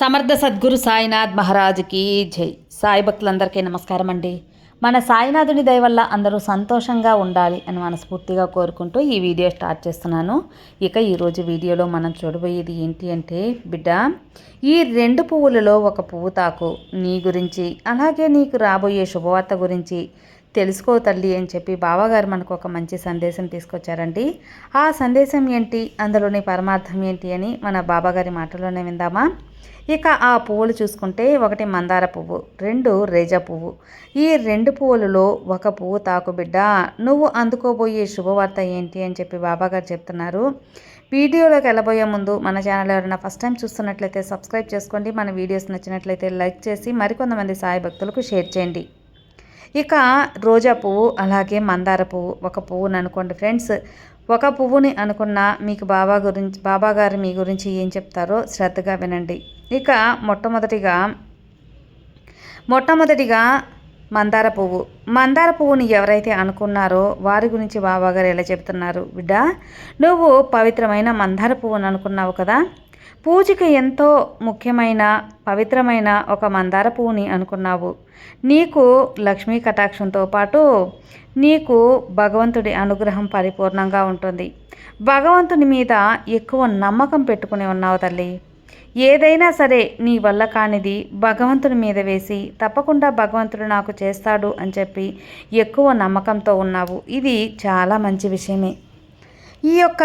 సమర్థ సద్గురు సాయినాథ్ మహారాజుకి జై. సాయి భక్తులందరికీ నమస్కారం అండి. మన సాయినాథుని దయ వల్ల అందరూ సంతోషంగా ఉండాలి అని మనస్ఫూర్తిగా కోరుకుంటూ ఈ వీడియో స్టార్ట్ చేస్తున్నాను. ఇక ఈరోజు వీడియోలో మనం చూడబోయేది ఏంటి అంటే బిడ్డ ఈ రెండు పువ్వులలో ఒక పువ్వు తాకు. నీ గురించి అలాగే నీకు రాబోయే శుభవార్త గురించి తెలుసుకో తల్లి అని చెప్పి బావగారు మనకు ఒక మంచి సందేశం తీసుకొచ్చారండి. ఆ సందేశం ఏంటి? అందులోని పరమార్థం ఏంటి అని మన బాబాగారి మాటల్లోనే విందామా? ఇక ఆ పువ్వులు చూసుకుంటే ఒకటి మందార పువ్వు రెండు రేజా పువ్వు. ఈ రెండు పువ్వులలో ఒక పువ్వు తాకు బిడ్డ. నువ్వు అందుకోబోయే శుభవార్త ఏంటి అని చెప్పి బాబాగారు చెప్తున్నారు. వీడియోలోకి వెళ్ళబోయే ముందు మన ఛానల్ ఎవరైనా ఫస్ట్ టైం చూస్తున్నట్లయితే సబ్స్క్రైబ్ చేసుకోండి. మన వీడియోస్ నచ్చినట్లయితే లైక్ చేసి మరికొంతమంది సాయి భక్తులకు షేర్ చేయండి. ఇక రోజా పువ్వు అలాగే మందార పువ్వు. ఒక పువ్వును అనుకోండి ఫ్రెండ్స్. ఒక పువ్వుని అనుకున్న మీకు బాబా గురించి బాబా గారు మీ గురించి ఏం చెప్తారో శ్రద్ధగా వినండి. ఇక మొట్టమొదటిగా మొట్టమొదటిగా మందార పువ్వు. మందార పువ్వుని ఎవరైతే అనుకున్నారో వారి గురించి బాబాగారు ఎలా చెప్తున్నారు? బిడ్డ నువ్వు పవిత్రమైన మందార పువ్వుని అనుకున్నావు కదా పూజకి ఎంతో ముఖ్యమైన పవిత్రమైన ఒక మందార పువ్వుని అనుకున్నావు. నీకు లక్ష్మీ కటాక్షంతో పాటు నీకు భగవంతుడి అనుగ్రహం పరిపూర్ణంగా ఉంటుంది. భగవంతుని మీద ఎక్కువ నమ్మకం పెట్టుకుని ఉన్నావు తల్లి. ఏదైనా సరే నీ వల్ల కానిది భగవంతుని మీద వేసి తప్పకుండా భగవంతుడు నాకు చేస్తాడు అని చెప్పి ఎక్కువ నమ్మకంతో ఉన్నావు. ఇది చాలా మంచి విషయమే. ఈ యొక్క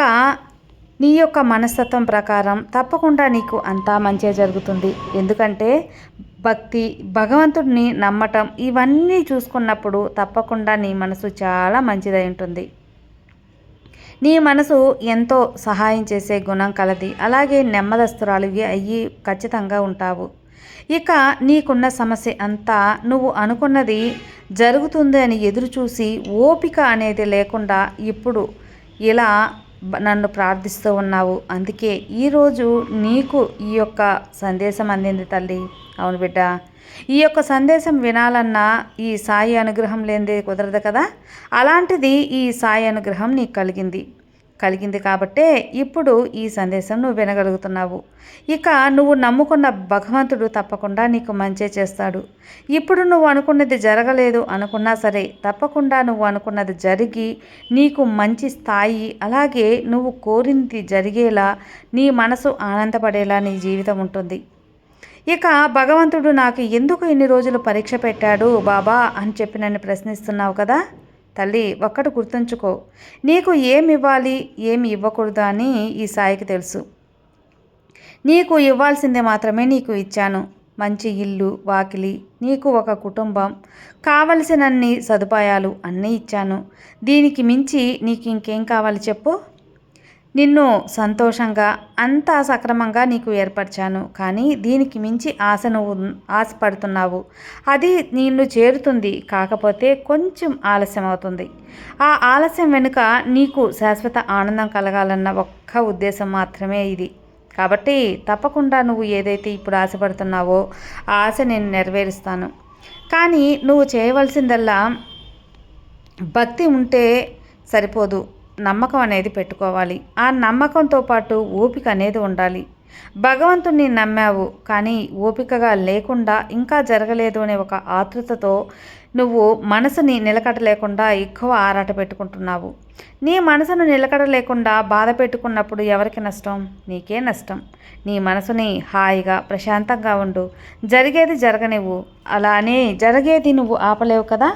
నీ యొక్క మనస్తత్వం ప్రకారం తప్పకుండా నీకు అంతా మంచే జరుగుతుంది. ఎందుకంటే భక్తి భగవంతుడిని నమ్మటం ఇవన్నీ చూసుకున్నప్పుడు తప్పకుండా నీ మనసు చాలా మంచిదై ఉంటుంది. నీ మనసు ఎంతో సహాయం చేసే గుణం కలది. అలాగే నెమ్మదస్తురాలువి అయ్యి ఖచ్చితంగా ఉంటావు. ఇక నీకున్న సమస్య అంతా నువ్వు అనుకున్నది జరుగుతుంది అని ఎదురు చూసి ఓపిక అనేది లేకుండా ఇప్పుడు ఇలా నన్ను ప్రార్థిస్తూ ఉన్నావు. అందుకే ఈరోజు నీకు ఈ యొక్క సందేశం అందింది తల్లి. అవును బిడ్డ. ఈ యొక్క సందేశం వినాలన్నా ఈ సాయి అనుగ్రహం లేనిదే కుదరదు కదా? అలాంటిది ఈ సాయి అనుగ్రహం నీకు కలిగింది. కలిగింది కాబట్టే ఇప్పుడు ఈ సందేశం నువ్వు వినగలుగుతున్నావు. ఇక నువ్వు నమ్ముకున్న భగవంతుడు తప్పకుండా నీకు మంచే చేస్తాడు. ఇప్పుడు నువ్వు అనుకున్నది జరగలేదు అనుకున్నా సరే తప్పకుండా నువ్వు అనుకున్నది జరిగి నీకు మంచి స్థాయి అలాగే నువ్వు కోరింది జరిగేలా నీ మనసు ఆనందపడేలా నీ జీవితం ఉంటుంది. ఇక భగవంతుడు నాకు ఎందుకు ఇన్ని రోజులు పరీక్ష పెట్టాడు బాబా అని చెప్పి నన్ను ప్రశ్నిస్తున్నావు కదా? తల్లి ఒక్కటి గుర్తుంచుకో. నీకు ఏమి ఇవ్వాలి ఏమి ఇవ్వకూడదు అని ఈ సాయికి తెలుసు. నీకు ఇవ్వాల్సింది మాత్రమే నీకు ఇచ్చాను. మంచి ఇల్లు వాకిలి నీకు ఒక కుటుంబం కావలసినన్ని సదుపాయాలు అన్నీ ఇచ్చాను. దీనికి మించి నీకు ఇంకేం కావాలి చెప్పు? నిన్ను సంతోషంగా అంతా సక్రమంగా నీకు ఏర్పరిచాను. కానీ దీనికి మించి ఆశ నువ్వు ఆశపడుతున్నావు. అది నిన్ను చేరుతుంది. కాకపోతే కొంచెం ఆలస్యం అవుతుంది ఆ ఆలస్యం వెనుక నీకు శాశ్వత ఆనందం కలగాలన్న ఒక్క ఉద్దేశం మాత్రమే ఇది. కాబట్టి తప్పకుండా నువ్వు ఏదైతే ఇప్పుడు ఆశపడుతున్నావో ఆ ఆశ నేను నెరవేరుస్తాను. కానీ నువ్వు చేయవలసిందల్లా భక్తి ఉంటే సరిపోదు. నమ్మకం అనేది పెట్టుకోవాలి. ఆ నమ్మకంతో పాటు ఓపిక అనేది ఉండాలి. భగవంతుణ్ణి నమ్మావు కానీ ఓపికగా లేకుండా ఇంకా జరగలేదు అనే ఒక ఆతృతతో నువ్వు మనసుని నిలకడలేకుండా ఎక్కువ ఆరాట పెట్టుకుంటున్నావు. నీ మనసును నిలకడ లేకుండా బాధ పెట్టుకున్నప్పుడు ఎవరికి నష్టం? నీకే నష్టం. నీ మనసుని హాయిగా ప్రశాంతంగా ఉండు. జరిగేది జరగనివ్వు. అలానే జరిగేది నువ్వు ఆపలేవు కదా?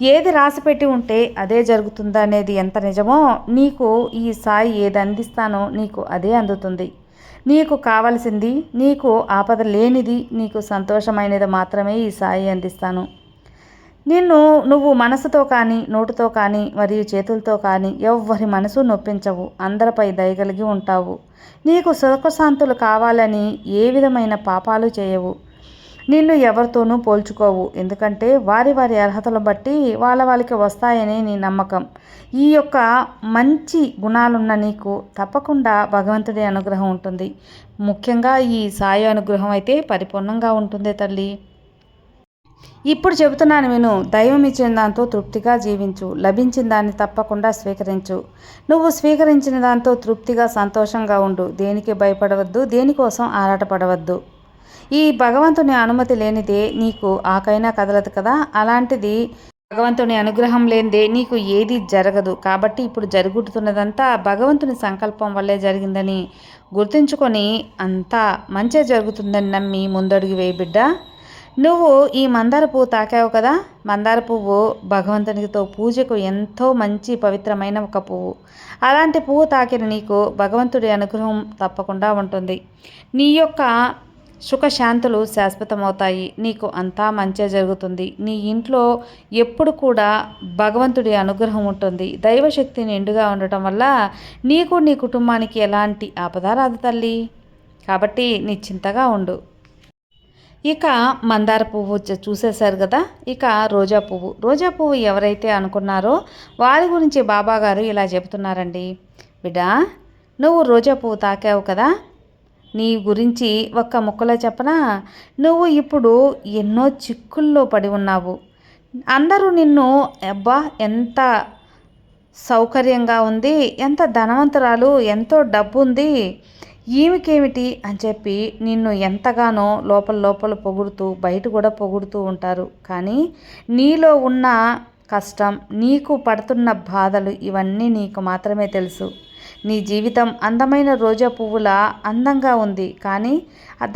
ఏది రాసిపెట్టి ఉంటే అదే జరుగుతుందా అనేది ఎంత నిజమో నీకు ఈ సాయి ఏది అందిస్తానో నీకు అదే అందుతుంది. నీకు కావలసింది నీకు ఆపద లేనిది నీకు సంతోషమైనది మాత్రమే ఈ సాయి అందిస్తాను. నిన్ను నువ్వు మనసుతో కానీ నోటుతో కానీ మరియు చేతులతో కానీ ఎవ్వరి మనసు నొప్పించవు అందరిపై దయగలిగి ఉంటావు. నీకు సుఖశాంతులు కావాలని ఏ విధమైన పాపాలు చేయవు. నిన్ను ఎవరితోనూ పోల్చుకోవు. ఎందుకంటే వారి వారి అర్హతలు బట్టి వాళ్ళ వాళ్ళకి వస్తాయని నీ నమ్మకం. ఈ యొక్క మంచి గుణాలున్న నీకు తప్పకుండా భగవంతుడి అనుగ్రహం ఉంటుంది. ముఖ్యంగా ఈ సాయి అనుగ్రహం అయితే పరిపూర్ణంగా ఉంటుంది తల్లి. ఇప్పుడు చెబుతున్నాను విను దైవం ఇచ్చిన దాంతో తృప్తిగా జీవించు. లభించిన దాన్ని తప్పకుండా స్వీకరించు. నువ్వు స్వీకరించిన దాంతో తృప్తిగా సంతోషంగా ఉండు. దేనికి భయపడవద్దు దేనికోసం ఆరాటపడవద్దు. ఈ భగవంతుని అనుమతి లేనిదే నీకు ఆకైనా కదలదు కదా? అలాంటిది భగవంతుని అనుగ్రహం లేనిదే నీకు ఏది జరగదు. కాబట్టి ఇప్పుడు జరుగుతున్నదంతా భగవంతుని సంకల్పం వల్లే జరిగిందని గుర్తుంచుకొని అంతా మంచి జరుగుతుందని నమ్మి ముందడుగు వేయి బిడ్డ. నువ్వు ఈ మందార పువ్వు తాకావు కదా? మందార పువ్వు భగవంతునితో పూజకు ఎంతో మంచి పవిత్రమైన ఒక పువ్వు. అలాంటి పువ్వు తాకిన నీకు భగవంతుడి అనుగ్రహం తప్పకుండా ఉంటుంది. నీ యొక్క సుఖశాంతులు శాశ్వతమవుతాయి. నీకు అంతా మంచే జరుగుతుంది. నీ ఇంట్లో ఎప్పుడు కూడా భగవంతుడి అనుగ్రహం ఉంటుంది. దైవశక్తి నిండుగా ఉండటం వల్ల నీకు నీ కుటుంబానికి ఎలాంటి ఆపద రాదు తల్లి. కాబట్టి నిశ్చింతగా ఉండు. ఇక మందార పువ్వు చూసేశారు కదా? ఇక రోజా పువ్వు. రోజా పువ్వు ఎవరైతే అనుకున్నారో వారి గురించి బాబాగారు ఇలా చెబుతున్నారండి. బిడ్డా నువ్వు రోజా పువ్వు తాకావు కదా? నీ గురించి ఒక్క ముక్కలో చెప్పనా? నువ్వు ఇప్పుడు ఎన్నో చిక్కుల్లో పడి ఉన్నావు. అందరూ నిన్ను అబ్బా ఎంత సౌకర్యంగా ఉంది ఎంత ధనవంతురాలు ఎంతో డబ్బు ఉంది ఈమెకేమిటి అని చెప్పి నిన్ను ఎంతగానో లోపల లోపల పొగుడుతూ బయట కూడా పొగుడుతూ ఉంటారు. కానీ నీలో ఉన్న కష్టం నీకు పడుతున్న బాధలు ఇవన్నీ నీకు మాత్రమే తెలుసు. నీ జీవితం అందమైన రోజా పువ్వులా అందంగా ఉంది. కానీ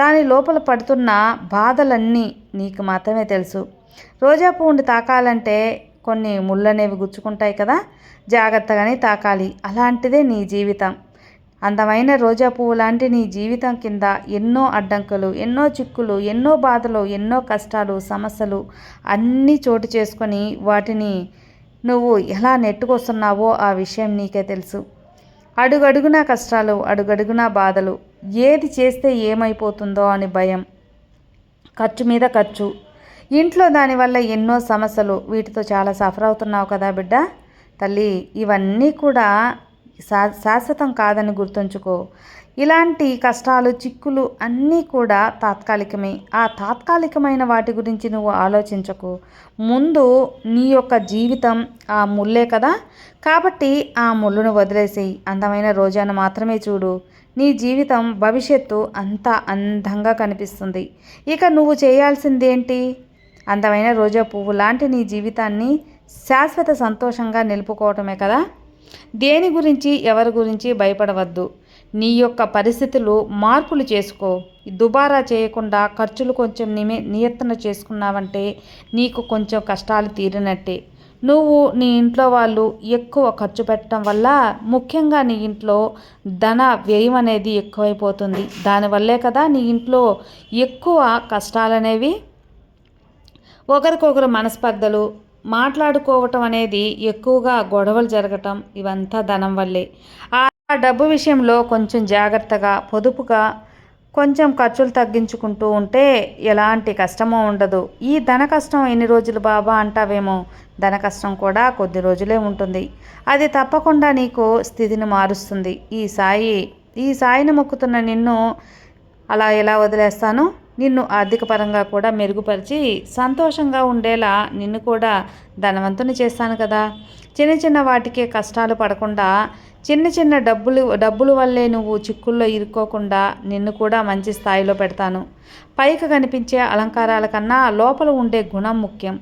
దాని లోపల పడుతున్న బాధలన్నీ నీకు మాత్రమే తెలుసు. రోజా పువ్వుని తాకాలంటే కొన్ని ముళ్ళనేవి గుచ్చుకుంటాయి కదా. జాగ్రత్తగానే తాకాలి. అలాంటిదే నీ జీవితం. అందమైన రోజా పువ్వు లాంటి నీ జీవితం కింద ఎన్నో అడ్డంకులు ఎన్నో చిక్కులు ఎన్నో బాధలు ఎన్నో కష్టాలు సమస్యలు అన్నీ చోటు చేసుకొని వాటిని నువ్వు ఎలా నెట్టుకొస్తున్నావో ఆ విషయం నీకే తెలుసు. అడుగడుగునా కష్టాలు అడుగడుగునా బాధలు. ఏది చేస్తే ఏమైపోతుందో అని భయం. ఖర్చు మీద ఖర్చు. ఇంట్లో దానివల్ల ఎన్నో సమస్యలు. వీటితో చాలా సఫర్ అవుతున్నావు కదా బిడ్డ. తల్లి ఇవన్నీ కూడా శా శాశ్వతం కాదని గుర్తుంచుకో. ఇలాంటి కష్టాలు చిక్కులు అన్నీ కూడా తాత్కాలికమే. ఆ తాత్కాలికమైన వాటి గురించి నువ్వు ఆలోచించకు. ముందు నీ యొక్క జీవితం ఆ ముల్లే కదా? కాబట్టి ఆ ముళ్ళును వదిలేసి అందమైన రోజాను మాత్రమే చూడు. నీ జీవితం భవిష్యత్తు అంత అందంగా కనిపిస్తుంది. ఇక నువ్వు చేయాల్సిందేంటి? అందమైన రోజా పువ్వు లాంటి నీ జీవితాన్ని శాశ్వత సంతోషంగా నిలుపుకోవటమే కదా? దేని గురించి ఎవరి గురించి భయపడవద్దు. నీ యొక్క పరిస్థితులు మార్పులు చేసుకో. దుబారా చేయకుండా ఖర్చులు కొంచెం నిమే నియంత్రణ చేసుకున్నావంటే నీకు కొంచెం కష్టాలు తీరినట్టే. నువ్వు నీ ఇంట్లో వాళ్ళు ఎక్కువ ఖర్చు పెట్టడం వల్ల ముఖ్యంగా నీ ఇంట్లో ధన వ్యయం అనేది ఎక్కువైపోతుంది. దానివల్లే కదా నీ ఇంట్లో ఎక్కువ కష్టాలనేవి ఒకరికొకరు మనస్పర్ధలు మాట్లాడుకోవటం అనేది ఎక్కువగా గొడవలు జరగటం ఇవంతా ధనం వల్లే. ఆ డబ్బు విషయంలో కొంచెం జాగ్రత్తగా పొదుపుగా కొంచెం ఖర్చులు తగ్గించుకుంటూ ఉంటే ఎలాంటి కష్టమో ఉండదు. ఈ ధన కష్టం ఎన్ని రోజులు బాబా అంటావేమో? ధన కష్టం కూడా కొద్ది రోజులే ఉంటుంది. అది తప్పకుండా నీకు స్థితిని మారుస్తుంది. ఈ సాయి ఈ సాయిని మొక్కుతున్న నిన్ను అలా ఎలా వదిలేస్తాను? నిన్ను ఆర్థికపరంగా కూడా మెరుగుపరిచి సంతోషంగా ఉండేలా నిన్ను కూడా ధనవంతుని చేస్తాను కదా. చిన్న చిన్న వాటికే కష్టాలు పడకుండా చిన్న చిన్న డబ్బులు డబ్బుల వల్లే నువ్వు చిక్కుల్లో ఇరుక్కోకుండా నిన్ను కూడా మంచి స్థాయిలో పెడతాను. పైకి కనిపించే అలంకారాల కన్నా లోపల ఉండే గుణం ముఖ్యం.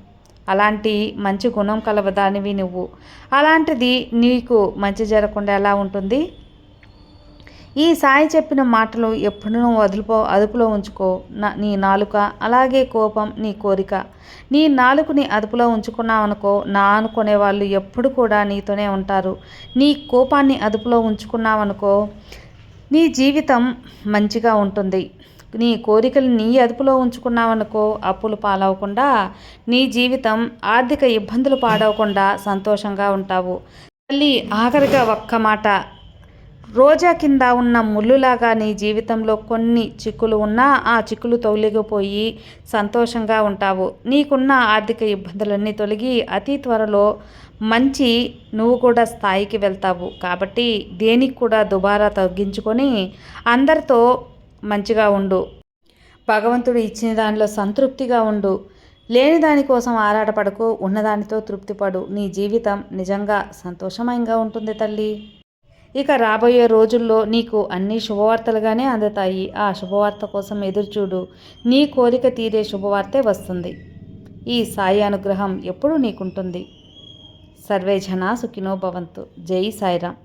అలాంటి మంచి గుణం కలవదానివి నువ్వు. అలాంటిది నీకు మంచి జరగకుండా ఎలా ఉంటుంది? ఈ సాయి చెప్పిన మాటలు ఎప్పుడూ వదులుపో అదుపులో ఉంచుకో. నా నీ నాలుక అలాగే కోపం నీ కోరిక. నీ నాలుకని అదుపులో ఉంచుకున్నావనుకో నా అనుకునే వాళ్ళు ఎప్పుడు కూడా నీతోనే ఉంటారు. నీ కోపాన్ని అదుపులో ఉంచుకున్నావనుకో నీ జీవితం మంచిగా ఉంటుంది. నీ కోరికలు నీ అదుపులో ఉంచుకున్నావనుకో అప్పులు పాలవకుండా నీ జీవితం ఆర్థిక ఇబ్బందులు పాడవకుండా సంతోషంగా ఉంటావు. తల్లి ఆఖరిగా ఒక్క మాట. రోజా కింద ఉన్న ముళ్ళులాగా నీ జీవితంలో కొన్ని చిక్కులు ఉన్నా ఆ చిక్కులు తొలగిపోయి సంతోషంగా ఉంటావు. నీకున్న ఆర్థిక ఇబ్బందులన్నీ తొలగి అతి త్వరలో మంచి నువ్వు కూడా స్థాయికి వెళ్తావు. కాబట్టి దేనికి కూడా దుబారా తగ్గించుకొని అందరితో మంచిగా ఉండు. భగవంతుడు ఇచ్చిన దానిలో సంతృప్తిగా ఉండు. లేని దానికోసం ఆరాటపడకు ఉన్నదానితో తృప్తిపడు. నీ జీవితం నిజంగా సంతోషమయంగా ఉంటుంది తల్లి. ఇక రాబోయే రోజుల్లో నీకు అన్ని శుభవార్తలుగానే అందుతాయి. ఆ శుభవార్త కోసం ఎదురుచూడు. నీ కోరిక తీరే శుభవార్తే వస్తుంది. ఈ సాయి అనుగ్రహం ఎప్పుడూ నీకుంటుంది. సర్వే జనా సుఖినో భవంతు. జై సాయిరామ్.